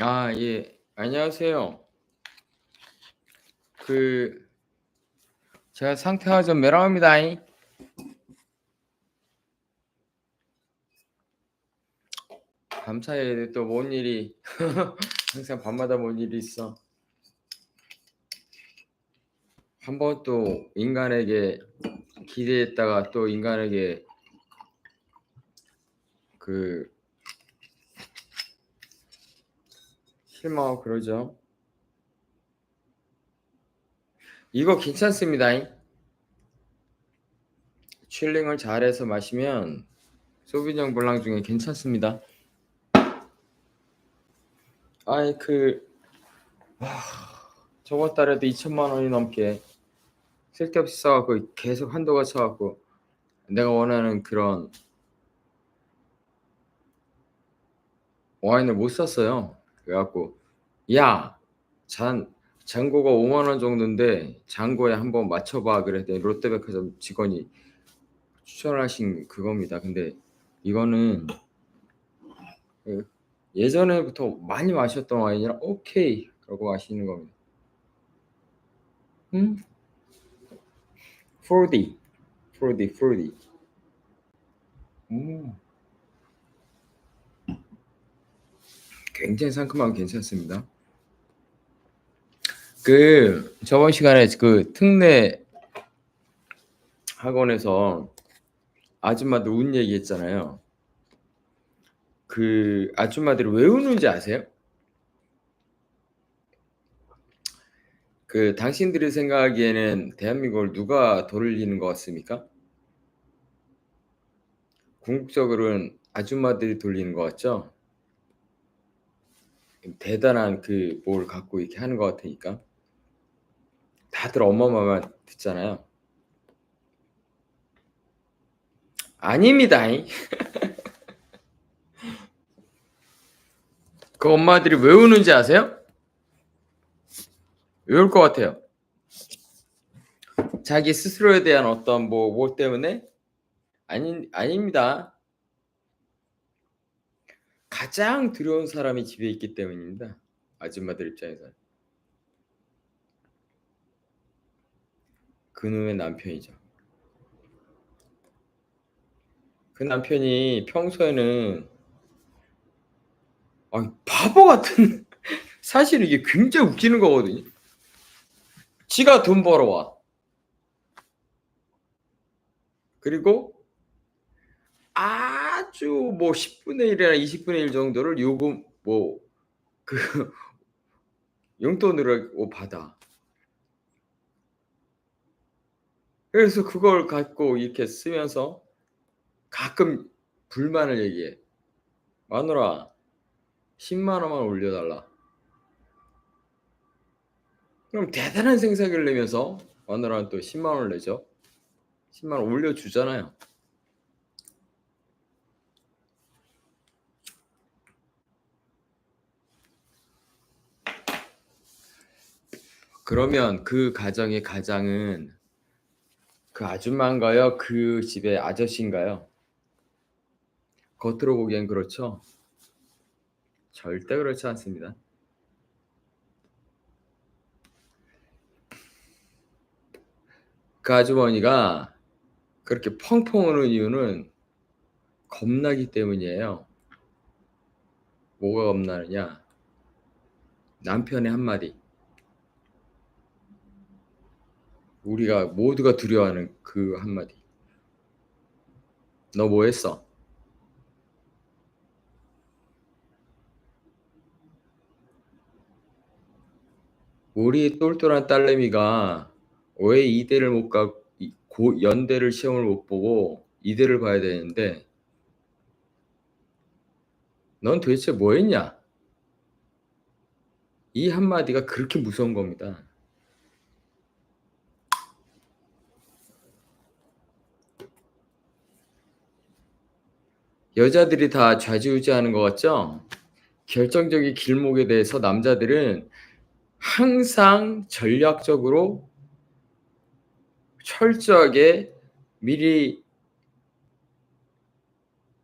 아, 예. 안녕하세요. 그 제가 상태가 좀 메랑합니다잉. 밤사이에 또 뭔 일이 항상 밤마다 뭔 일이 있어. 한 번 또 인간에게 기대했다가 또 인간에게 그 실망하고 그러죠. 이거 괜찮습니다. 칠링을 잘해서 마시면 소비뇽 블랑 중에 괜찮습니다. 아이 그 와, 저번 달에도 2천만 원이 넘게 쓸데없이 써갖고 계속 한도가 쳐갖고 내가 원하는 그런 와인을 못 샀어요. 그래갖고 야, 잔 잔고가 5만 원 정도인데 잔고에 한번 맞춰봐 그랬더니 롯데백화점 직원이 추천하신 그겁니다. 근데 이거는 그 예전에부터 많이 마셨던 와인이라 오케이 그러고 마시는 겁니다. 음? 프로디, 프로디, 프로디. 음. 굉장히 상큼하고 괜찮습니다. 그 저번 시간에 그 특례 학원에서 아줌마들 운 얘기했잖아요. 그 아줌마들이 왜 우는지 아세요? 그 당신들이 생각하기에는 대한민국을 누가 돌리는 것 같습니까? 궁극적으로는 아줌마들이 돌리는 것 같죠? 대단한 그 뭘 갖고 이렇게 하는 것 같으니까 다들 엄마 말만 듣잖아요. 아닙니다. 그 엄마들이 왜 우는지 아세요? 왜 울 것 같아요? 자기 스스로에 대한 어떤 뭐, 뭐 때문에? 아니, 아닙니다. 가장 두려운 사람이 집에 있기 때문입니다. 아줌마들 입장에서. 그놈의 남편이죠. 그 남편이 평소에는 아, 바보 같은 사실 이게 굉장히 웃기는 거거든요. 지가 돈 벌어와. 그리고 아 주 뭐 10분의 1이나 20분의 1 정도를 요금 뭐 그 용돈으로 받아. 그래서 그걸 갖고 이렇게 쓰면서 가끔 불만을 얘기해. 마누라 10만 원만 올려달라. 그럼 대단한 생사기를 내면서 마누라는 또 10만 원을 내죠. 10만 원 올려주잖아요. 그러면 그 가정의 가장은 그 아줌마인가요? 그 집의 아저씨인가요? 겉으로 보기엔 그렇죠. 절대 그렇지 않습니다. 그 아주머니가 그렇게 펑펑 우는 이유는 겁나기 때문이에요. 뭐가 겁나느냐? 남편의 한마디. 우리가 모두가 두려워하는 그 한마디. 너 뭐 했어? 우리 똘똘한 딸내미가 왜 이대를 못 가, 고, 연대를 시험을 못 보고 이대를 봐야 되는데, 넌 도대체 뭐 했냐? 이 한마디가 그렇게 무서운 겁니다. 여자들이 다 좌지우지하는 것 같죠? 결정적인 길목에 대해서 남자들은 항상 전략적으로 철저하게 미리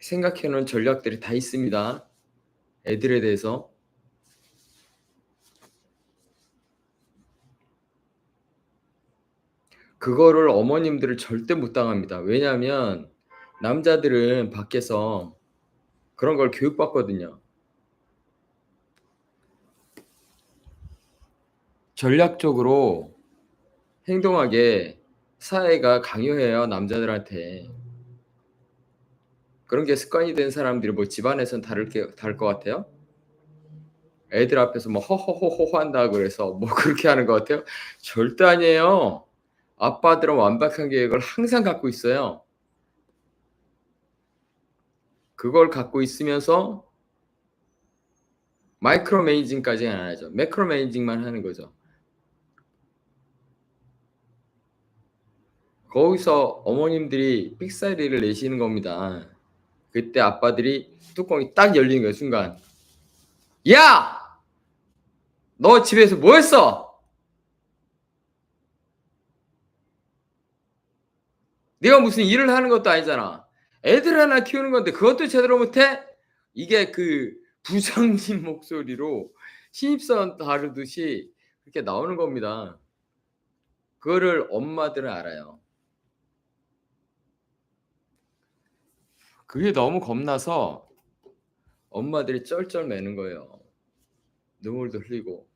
생각해 놓은 전략들이 다 있습니다. 애들에 대해서. 그거를 어머님들을 절대 못 당합니다. 왜냐하면 남자들은 밖에서 그런 걸 교육받거든요. 전략적으로 행동하게 사회가 강요해요 남자들한테. 그런 게 습관이 된 사람들이 뭐 집안에선 다를 게 다를 것 같아요? 애들 앞에서 뭐 허허허허 한다 그래서 뭐 그렇게 하는 것 같아요? 절대 아니에요. 아빠들은 완벽한 계획을 항상 갖고 있어요. 그걸 갖고 있으면서 마이크로 매니징까지는 안 하죠. 매크로 매니징만 하는 거죠. 거기서 어머님들이 삑사리를 내시는 겁니다. 그때 아빠들이 뚜껑이 딱 열리는 거예요, 순간. 야! 너 집에서 뭐 했어? 네가 무슨 일을 하는 것도 아니잖아. 애들 하나 키우는 건데 그것도 제대로 못해? 이게 그 부장님 목소리로 신입사원 다루듯이 그렇게 나오는 겁니다. 그거를 엄마들은 알아요. 그게 너무 겁나서 엄마들이 쩔쩔 매는 거예요. 눈물도 흘리고.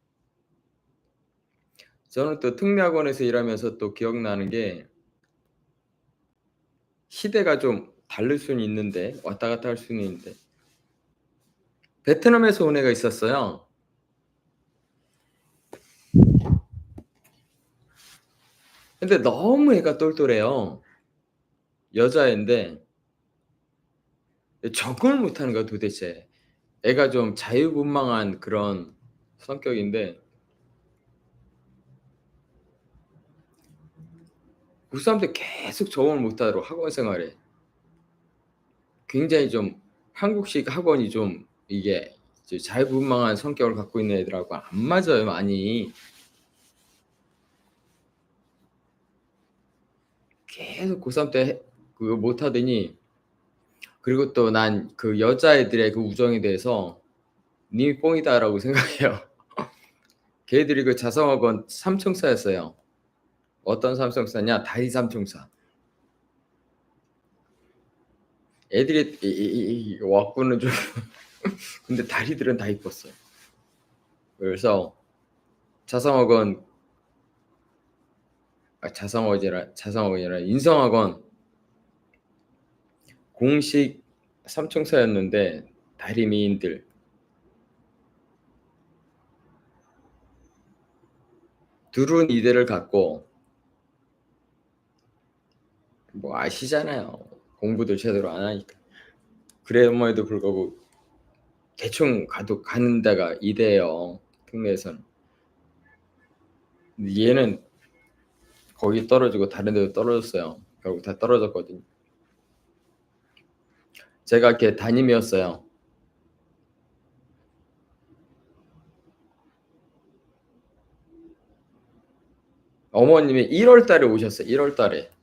저는 또 특례학원에서 일하면서 또 기억나는 게 시대가 좀 다를 수는 있는데 왔다 갔다 할 수는 있는데 베트남에서 온 애가 있었어요. 근데 너무 애가 똘똘해요. 여자애인데 적응을 못하는 거야 도대체. 애가 좀 자유분방한 그런 성격인데 고3 때 계속 적응을 못하도록 학원 생활에 굉장히 좀 한국식 학원이 좀 이게 자유분방한 성격을 갖고 있는 애들하고 안 맞아요 많이. 계속 고3 때 그거 못하더니 그리고 또 난 그 여자애들의 그 우정에 대해서 님이 뽕이다라고 생각해요. 걔들이 그 자성학원 삼총사였어요. 어떤 삼총사냐? 다리 삼총사. 애들이 이, 이, 이, 왁구는 좀 근데 다리들은 다 이뻤어요. 그래서 자성학원 아, 자성학원이라 자성학원이라 인성학원 공식 삼총사였는데 다리 미인들 둘은 이대를 갖고 뭐 아시잖아요. 공부도 제대로 안 하니까. 그래om에도 불구하고 대충 가도 가는 데가 이대예요. 특례에서는. 얘는 거기 떨어지고 다른 데도 떨어졌어요. 결국 다 떨어졌거든요. 제가 이렇게 담임이었어요. 어머님이 1월 달에 오셨어요. 1월 달에.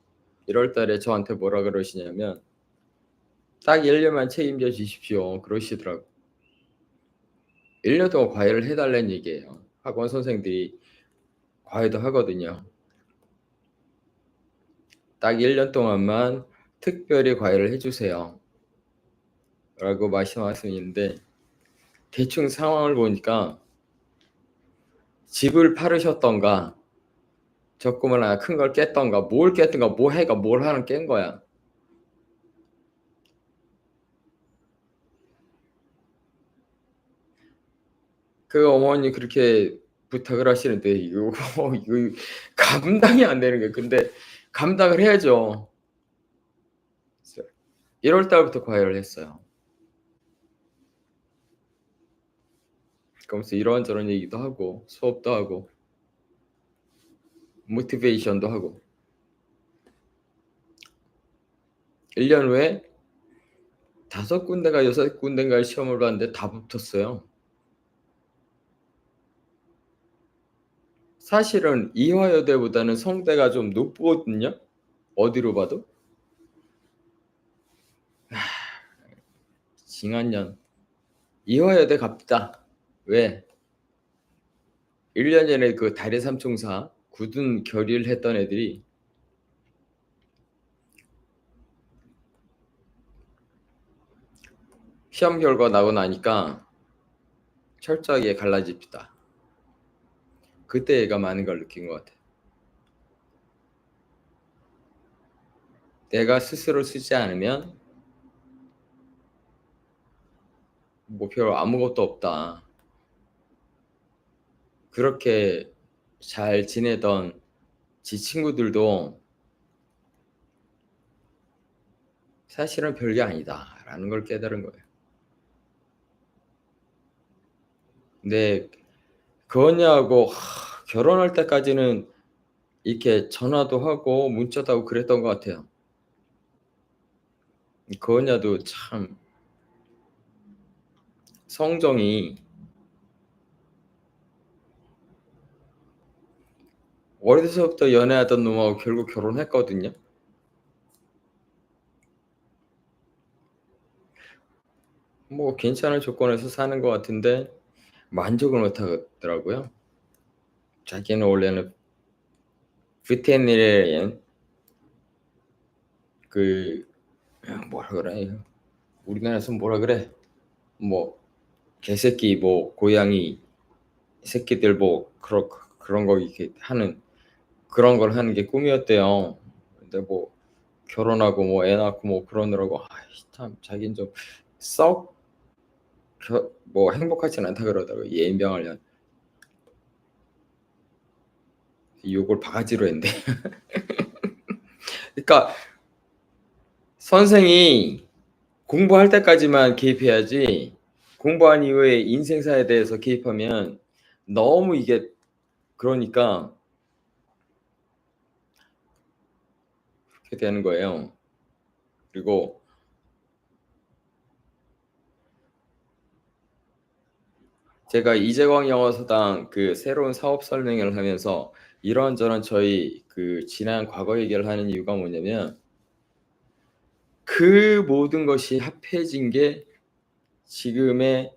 1월 달에 저한테 뭐라 그러시냐면 딱 1년만 책임져 주십시오. 그러시더라고. 1년 동안 과외를 해달라는 얘기예요. 학원 선생들이 과외도 하거든요. 딱 1년 동안만 특별히 과외를 해주세요. 라고 말씀하시는데 대충 상황을 보니까 집을 팔으셨던가 조그마한 큰걸 깼던가 뭘 깼던가 뭐 해가 뭘 하는 깬 거야. 그 어머니 그렇게 부탁을 하시는데 이거 이거 감당이 안 되는 거예요. 근데 감당을 해야죠. 1월 달부터 과외를 했어요. 그러면서 이런저런 얘기도 하고 수업도 하고 모티베이션도 하고 1년 후에 다섯 군데가 여섯 군데인가 시험을 봤는데 다 붙었어요. 사실은 이화여대보다는 성대가 좀 높거든요. 어디로 봐도. 징한년 이화여대 갑니다. 왜? 1년 전에 그 달의 삼총사 굳은 결의를 했던 애들이 시험 결과 나고 나니까 철저하게 갈라집니다. 그때 애가 많은 걸 느낀 것 같아요. 내가 스스로 쓰지 않으면 뭐 별 아무것도 없다. 그렇게 잘 지내던 지 친구들도 사실은 별게 아니다라는 걸 깨달은 거예요. 근데 그거냐고 하, 결혼할 때까지는 이렇게 전화도 하고 문자도 하고 그랬던 것 같아요. 그거냐도 참 성정이 어려서부터 연애하던 놈하고 결국 결혼했거든요. 뭐 괜찮은 조건에서 사는 것 같은데 만족을 못 하더라고요. 자기는 원래는 브리테니리안 그 뭐라 그래 우리나라에서 뭐라 그래 뭐 개새끼 뭐 고양이 새끼들 뭐 그런 그런 거 이렇게 하는 그런 걸 하는 게 꿈이었대요. 근데 뭐 결혼하고 뭐 애 낳고 뭐 그러느라고 아이 참 자기는 좀썩 뭐 행복하진 않다 그러더라고요. 예인병을 연 욕을 바가지로 했는데. 그러니까 선생이 공부할 때까지만 개입해야지 공부한 이후에 인생사에 대해서 개입하면 너무 이게 그러니까 그렇게 되는 거예요. 그리고 제가 이재광 영어서당 그 새로운 사업 설명회를 하면서 이런저런 저희 그 지난 과거 얘기를 하는 이유가 뭐냐면 그 모든 것이 합해진 게 지금의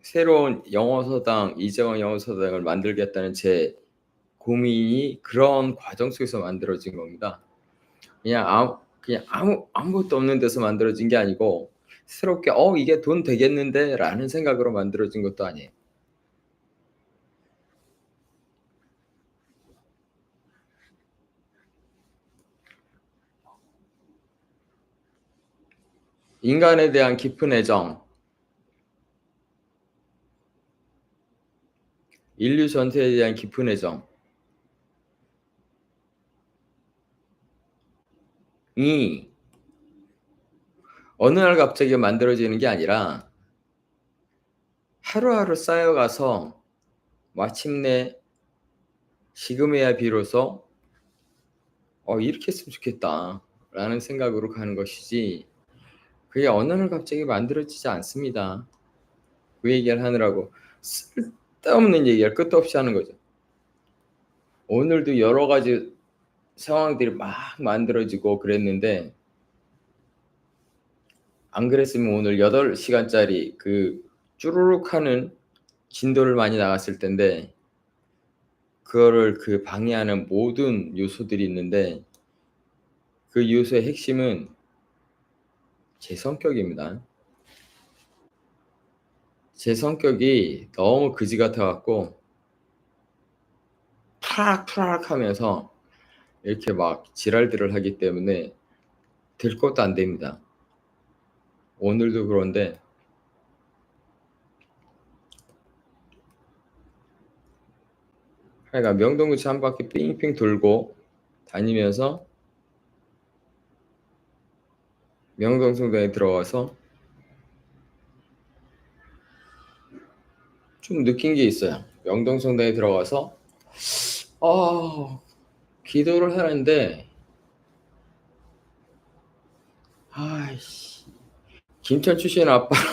새로운 영어서당 이재광 영어서당을 만들겠다는 제 고민이 그런 과정 속에서 만들어진 겁니다. 그냥 아무 그냥 아무 아무것도 없는 데서 만들어진 게 아니고 새롭게 어 이게 돈 되겠는데라는 생각으로 만들어진 것도 아니에요. 인간에 대한 깊은 애정, 인류 전체에 대한 깊은 애정, 이 어느 날 갑자기 만들어지는 게 아니라 하루하루 쌓여가서 마침내 지금에야 비로소 어 이렇게 했으면 좋겠다 라는 생각으로 가는 것이지 그게 어느 날 갑자기 만들어지지 않습니다. 그 얘기를 하느라고 쓸데없는 얘기를 끝도 없이 하는 거죠. 오늘도 여러 가지 상황들이 막 만들어지고 그랬는데 안 그랬으면 오늘 8시간짜리 그 쭈루룩 하는 진도를 많이 나갔을 텐데 그거를 그 방해하는 모든 요소들이 있는데 그 요소의 핵심은 제 성격입니다. 제 성격이 너무 그지 같아 갖고 푸락푸락 하면서 이렇게 막 지랄들을 하기 때문에 될 것도 안 됩니다. 오늘도 그런데 하여간 명동구치 한 바퀴 삥삥 돌고 다니면서 명동성당에 들어가서 좀 느낀 게 있어요. 명동성당에 들어가서 아 기도를 하는데 아이씨 김천 출신 아빠랑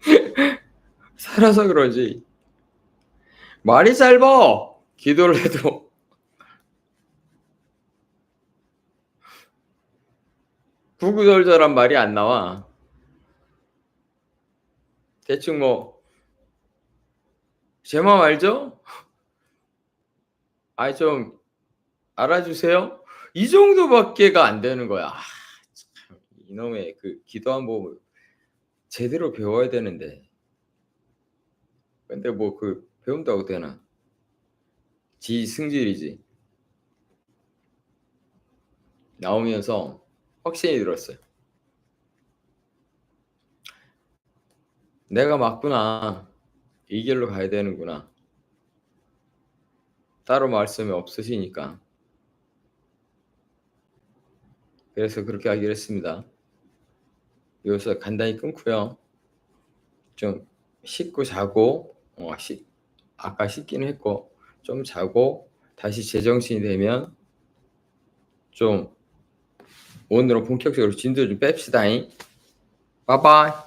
살아서 그러지. 말이 짧아! 기도를 해도. 구구절절한 말이 안 나와. 대충 뭐제맘 알죠? 아이 좀 알아주세요. 이 정도밖에가 안 되는 거야. 아, 참. 이놈의 그 기도 한번 제대로 배워야 되는데. 근데 뭐 그 배운다고 되나? 지 승질이지. 나오면서 확신이 들었어요. '내가 맞구나. 이 길로 가야 되는구나.' 따로 말씀이 없으시니까. 그래서 그렇게 하기로 했습니다. 여기서 간단히 끊고요. 좀 씻고 자고 어 씻 아까 씻기는 했고 좀 자고 다시 제정신이 되면 좀 오늘은 본격적으로 진도 좀 뺍시다잉. 빠이빠이.